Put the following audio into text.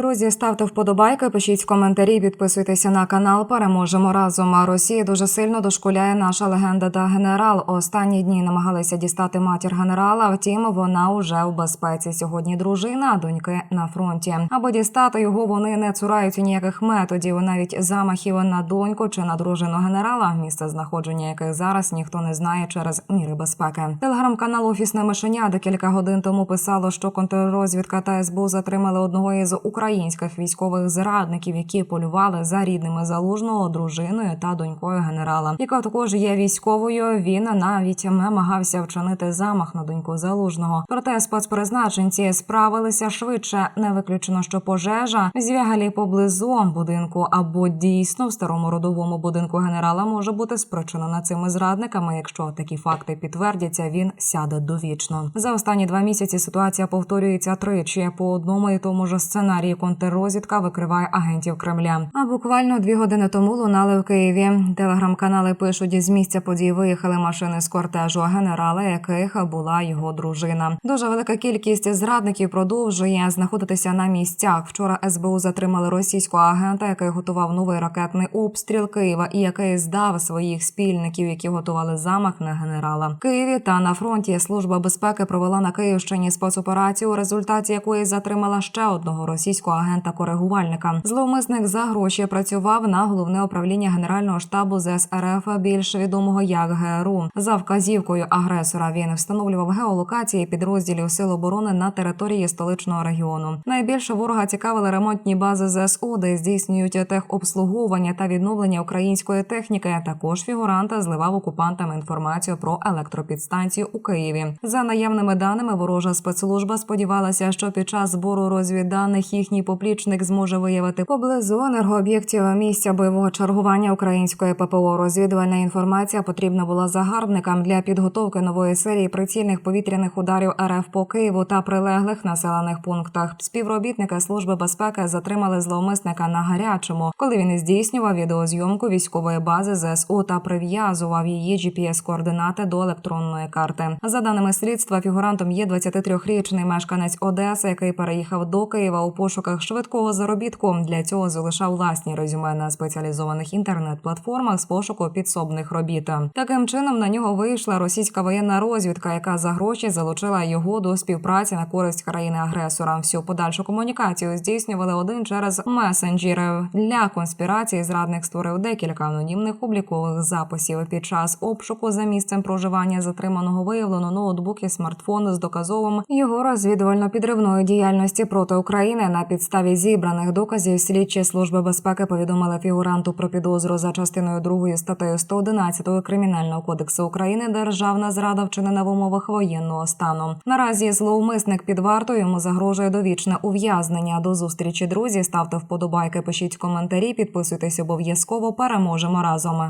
Друзі, ставте вподобайки, пишіть коментарі, підписуйтеся на канал. Переможемо разом. А Росія дуже сильно дошкуляє наша легенда та генерал. Останні дні намагалися дістати матір генерала. Втім, вона уже в безпеці. Сьогодні дружина, доньки на фронті. Аби дістати його, вони не цураються ніяких методів, навіть замахів на доньку чи на дружину генерала, місце знаходження яких зараз ніхто не знає через міри безпеки. Телеграм-канал Офісне мишеня декілька годин тому писало, що контррозвідка та СБУ затримали одного із українських військових зрадників, які полювали за рідними залужного дружиною та донькою генерала, яка також є військовою. Він навіть намагався вчинити замах на доньку залужного. Проте спецпризначенці справилися швидше. Не виключено, що пожежа звягалі поблизу будинку або дійсно в старому родовому будинку генерала може бути спричинена цими зрадниками. Якщо такі факти підтвердяться, він сяде довічно. За останні два місяці ситуація повторюється тричі по одному і тому ж сценарії. Контррозвідка викриває агентів Кремля. А буквально дві години тому лунали в Києві. Телеграм-канали пишуть з місця подій виїхали машини з кортежу генерала, яких була його дружина. Дуже велика кількість зрадників продовжує знаходитися на місцях. Вчора СБУ затримали російського агента, який готував новий ракетний обстріл Києва і який здав своїх спільників, які готували замах на генерала. Києві та на фронті служба безпеки провела на Київщині спецоперацію, у результаті якої затримала ще одного російського агента-коригувальника. Зловмисник за гроші працював на головне управління генерального штабу ЗС РФ, більш відомого як ГРУ. За вказівкою агресора він встановлював геолокації підрозділів сил оборони на території столичного регіону. Найбільше ворога цікавили ремонтні бази ЗСУ, де здійснюють техобслуговування та відновлення української техніки. Також фігуранта зливав окупантам інформацію про електропідстанцію у Києві. За наявними даними, ворожа спецслужба сподівалася, що під час збору розвідданих їхній поплічник зможе виявити поблизу енергооб'єктів місця бойового чергування української ППО. Розвідувальна інформація потрібна була загарбникам для підготовки нової серії прицільних повітряних ударів РФ по Києву та прилеглих населених пунктах. Співробітники служби безпеки затримали зловмисника на гарячому, коли він здійснював відеозйомку військової бази ЗСУ та прив'язував її GPS-координати до електронної карти. За даними слідства, фігурантом є 23-річний мешканець Одеси, який переїхав до Києва у пошуках швидкого заробітку. Для цього залишав власні резюме на спеціалізованих інтернет-платформах з пошуку підсобних робіт. Таким чином на нього вийшла російська воєнна розвідка, яка за гроші залучила його до співпраці на користь країни-агресора. Всю подальшу комунікацію здійснювали один через месенджери. Для конспірації зрадник створив декілька анонімних облікових записів. Під час обшуку за місцем проживання затриманого виявлено ноутбук і смартфон з доказовим його розвідувально-підривної діяльності проти України. На підставі зібраних доказів слідчі служби безпеки повідомили фігуранту про підозру за частиною 2 статтею 111 кримінального кодексу України державна зрада вчинена в умовах воєнного стану. Наразі зловмисник під вартою йому загрожує довічне ув'язнення. До зустрічі друзі ставте вподобайки, пишіть коментарі, підписуйтесь обов'язково. Переможемо разом.